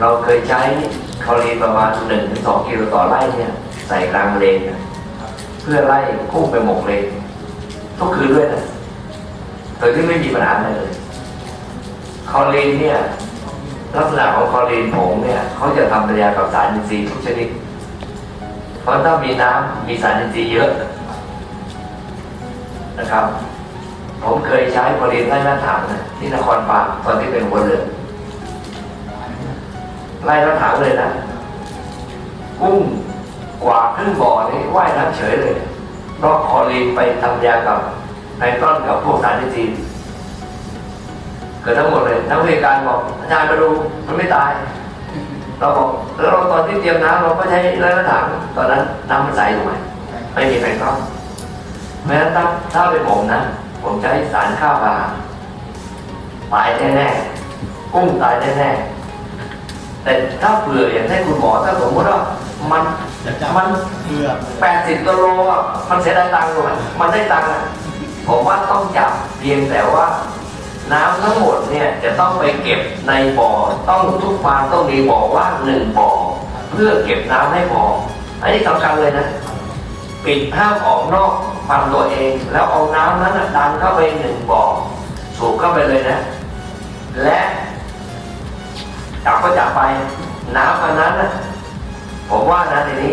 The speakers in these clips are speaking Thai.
เราเคยใช้คลอรีนประมาณ1-2กิโลต่อไร่เนี่ย ใส่กลางเลนนะเพื่อไล่กุ้งไปหมกเลนทุกคืนด้วยนะโดยที่ไม่มีปัญหาอะไรเลยคลอรีนเนี่ยลักษณะของคลอรีนผงเนี่ยเขาจะทำปฏิกิริยากับสารอินทรีย์ทุกชนิด เพราะถ้ามีน้ำมีสารอินทรีย์เยอะนะครับ ผมเคยใช้คลอรีนไล่หน้าถังนะที่นครปาตอนที่เป็นหัวเรือ ไล่หน้าถังเลยนะกุ้งกว่าครึ่งบ่อนี่ว่ายน้ำเฉยเลยเพราะคลอรีนไปทำยากับไนตรอนกับพวกสารอินทรีย์เกิดทั้งหมดเลยนักวิชาการบอกอาจารย์มาดูมันไม่ตาย เราบอกแล้วเราตอนที่เตรียมน้ำเราก็ใช้ไร้กระถางตอนนั้นน้ำมันใสถูกไหมไม่มีแมงกอเพราะฉะนั้นถ้าถ้าเป็นผมนะ ผมใช้สารฆ่าปลาตายแน่ๆกุ้งตายแน่ๆ แต่ถ้าเผื่ออย่างที่คุณหมอถ้าสมมติว่ามันจะจับมันเกือบแปดสิบกิโลอะมันเสียดายตังค์เลยมันได้ตังค์อะผมว่าต้องจับเพียงแต่ว่าน้ำทั้งหมดเนี่ยจะต้องไปเก็บในบ่อต้องทุกฟาร์มต้องมีบ่อว่างหนึ่งบ่อ เพื่อเก็บน้ำให้พออันนี้สำคัญเลยนะ ปิดห้ามออกนอกฝั่งตัวเอง แล้วเอาน้ำนั้นน่ะดันเข้าไปหนึ่งบ่อ สูบเข้าไปเลยนะ และ จับก็จับไป น้ำอันนั้นนะผมว่านะทีนี้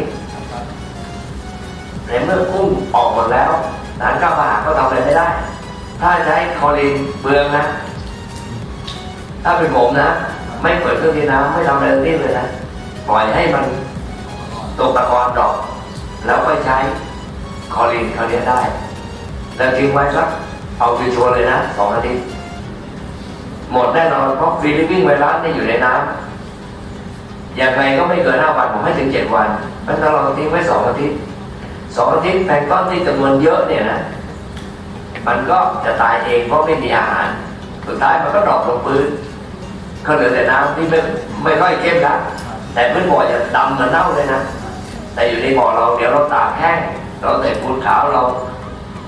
ในเมื่อกุ้งออกหมดแล้วสารก้าวปลาก็ทำอะไรไม่ได้ ถ้าใช้คอรีนเบืองนะ ถ้าเป็นผมนะ ไม่เปิดเครื่องทีน้ำไม่ทำอะไรทั้งเลยนะปล่อยให้มันตกตะกอนดอก แล้วก็ใช้คอรีนเขาวนี้ได้ แล้วทิ้งไว้สักเอาชัวร์เลยนะสองอาทิตย์ หมดแน่นอนเพราะฟีลิปปินไวรัสเนี่ยอยู่ในน้ำอย่างไรก็ไม่เกินห้าวันผมให้ถึงเจ็ดวันเพราะฉะนั้นเราทิ้งไว้สองอาทิตย์สองอาทิตย์แพลงก์ต้นที่จำนวนเยอะเนี่ยนะมันก็จะตายเองเพราะไม่มีอาหารสุดท้ายมันก็ดรอปลงพื้นก็เหลือแต่น้ำที่ไม่ไม่ค่อยเข้มนะแต่พื้นบ่อจะดำเหมือนเน่าเลยนะแต่อยู่ในบ่อเราเดี๋ยวเราตากแห้งเราใส่ปูนขาวเรา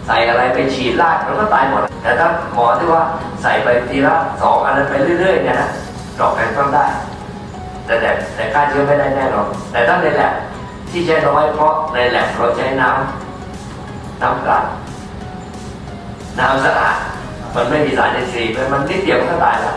ใส่อะไรไปฉีดลาดมันก็ตายหมด แต่ถ้าหมอที่ว่าใส่ไปทีละสองอันนั้นไปเรื่อยๆเนี่ยนะดอกแพลงก์ต้นได้ แต่แต่แต่ค่าเชื้อไม่ได้แน่นอนแต่ถ้าในแลบที่ใช้น้อยเพราะในแลบเราใช้น้ำน้ำกลั่นน้ำสะอาดมันไม่มีสารอินทรีย์มันนิดเดียวมันก็ตายแล้ว